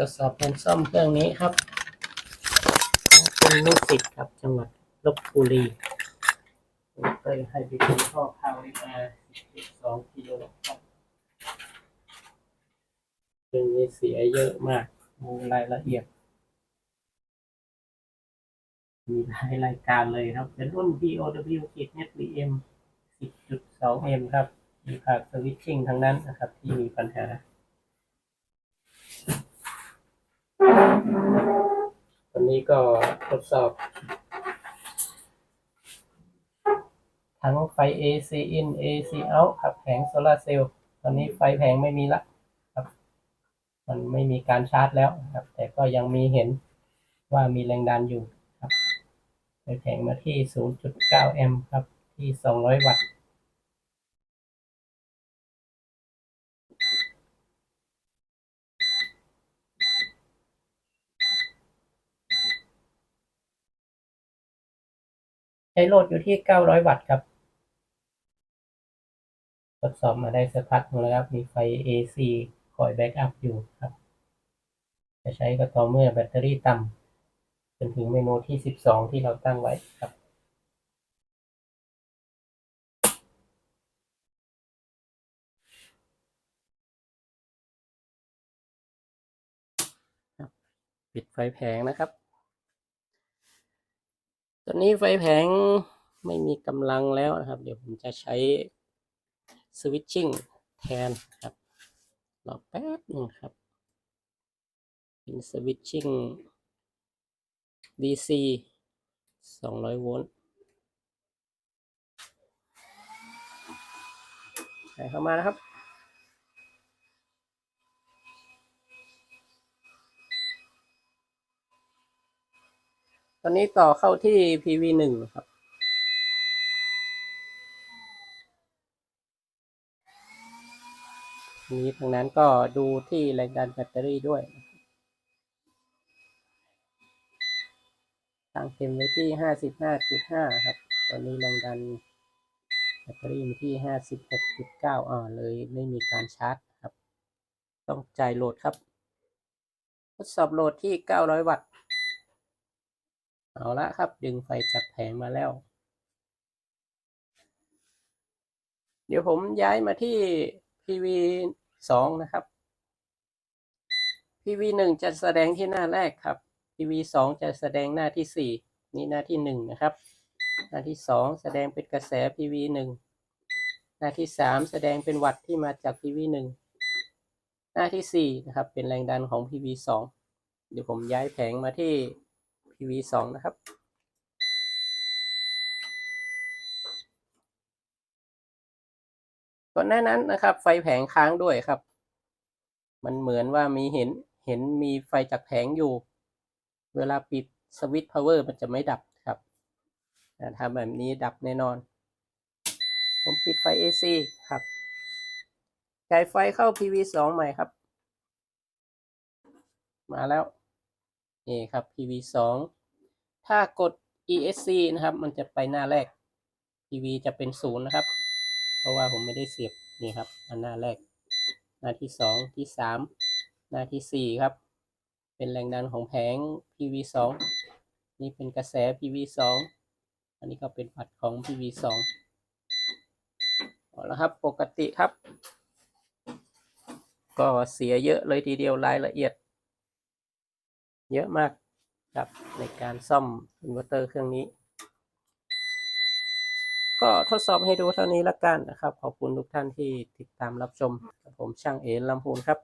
ทดสอบการซ่อมเครื่องนี้ครับเป็นลูกศิษย์ครับจังหวัดลบบุรีเคยให้ไปดูท่อพาวลิมา12กิโลครับเครื่องนี้เสียเยอะมากมีรายละเอียด มีหลายรายการเลยครับ เป็นรุ่น BOW ขีด NetBM 10.2M ครับ มีภาคสวิตชิ่งทั้งนั้นนะครับ ที่มีปัญหา นี้ก็ทดสอบ ทั้งไฟ AC in AC out ครับแผงโซลาเซลล์ตอนนี้ไฟแผงไม่มีละครับ มันไม่มีการชาร์จแล้วครับ แต่ก็ยังมีเห็นว่ามีแรงดันอยู่ครับไฟแผงมาที่ 0.9 แอมป์ครับ ที่ 200 วัตต์ ช้โหลดอยู่ที่ 900 วัตต์ครับ ทดสอบมาได้สักพักนึงแล้วครับ มีไฟ AC คอยแบ็กอัพอยู่ครับ จะใช้ก็ต่อเมื่อแบตเตอรี่ต่ำจนถึงเมนูที่ 12 ที่เราตั้งไว้ครับปิดไฟแผงนะครับ ตอนนี้ไฟแผงไม่มีกำลังแล้วนะครับ เดี๋ยวผมจะใช้สวิตชิ่งแทนครับรอแป๊บหนึงครับ เป็นสวิตชิ่ง DC 200 โวลต์ใส่เข้ามานะครับ อนนี้ต่อเข้าที่ PV หนึ่งครับ นี้ทางนั้นก็ดูที่แรงดันแบตเตอรี่ด้วยตั้งเต็มไว้ที่ห้าสิบห้าจุดห้าครับ ตอนนี้แรงดันแบตเตอรี่มีที่ห้าสิบหกจุดเก้าอ่าเลยไม่มีการชาร์จครับ ต้องจ่ายโหลดครับ ทดสอบโหลดที่เก้าร้อยวัตต์ เอาละครับ ดึงไฟจากแผงมาแล้ว เดี๋ยวผมย้ายมาที่ PV สองนะครับ PV หนึ่งจะแสดงที่หน้าแรกครับ PV สองจะแสดงหน้าที่สี่นี่หน้าที่หนึ่งนะครับ หน้าที่สองแสดงเป็นกระแส PV หนึ่งหน้าที่สามแสดงเป็นวัตต์ที่มาจาก PV หนึ่งหน้าที่สี่นะครับ เป็นแรงดันของ PV สองเดี๋ยวผมย้ายแผงมาที่ PV สองนะครับ ก่อนหน้านั้นนะครับ ไฟแผงค้างด้วยครับ มันเหมือนว่ามีเห็นเห็นมีไฟจากแผงอยู่ เวลาปิดสวิตช์พาวเวอร์มันจะไม่ดับครับแต่ทำแบบนี้ดับแน่นอน ผมปิดไฟ AC ครับจ่ายไฟเข้า PV 2 ใหม่ครับ มาแล้ว นี่ครับ PV 2ถ้ากด ESC นะครับ มันจะไปหน้าแรก PV จะเป็นศูนย์นะครับ เพราะว่าผมไม่ได้เสียบนี่ครับอันหน้าแรก หน้าที่สองที่สามหน้าที่สี่ครับ เป็นแรงดันของแผง PV สองนี่เป็นกระแส PV สองอันนี้ก็เป็นวัดของ PV สองเอาละครับปกติครับ ก็เสียเยอะเลยทีเดียวรายละเอียด เยอะมากครับในการซ่อมอินเวอร์เตอร์เครื่องนี้ ก็ทดสอบให้ดูเท่านี้ละกันนะครับ ขอบคุณทุกท่านที่ติดตามรับชม ผมช่างเอ๋ลำพูนครับ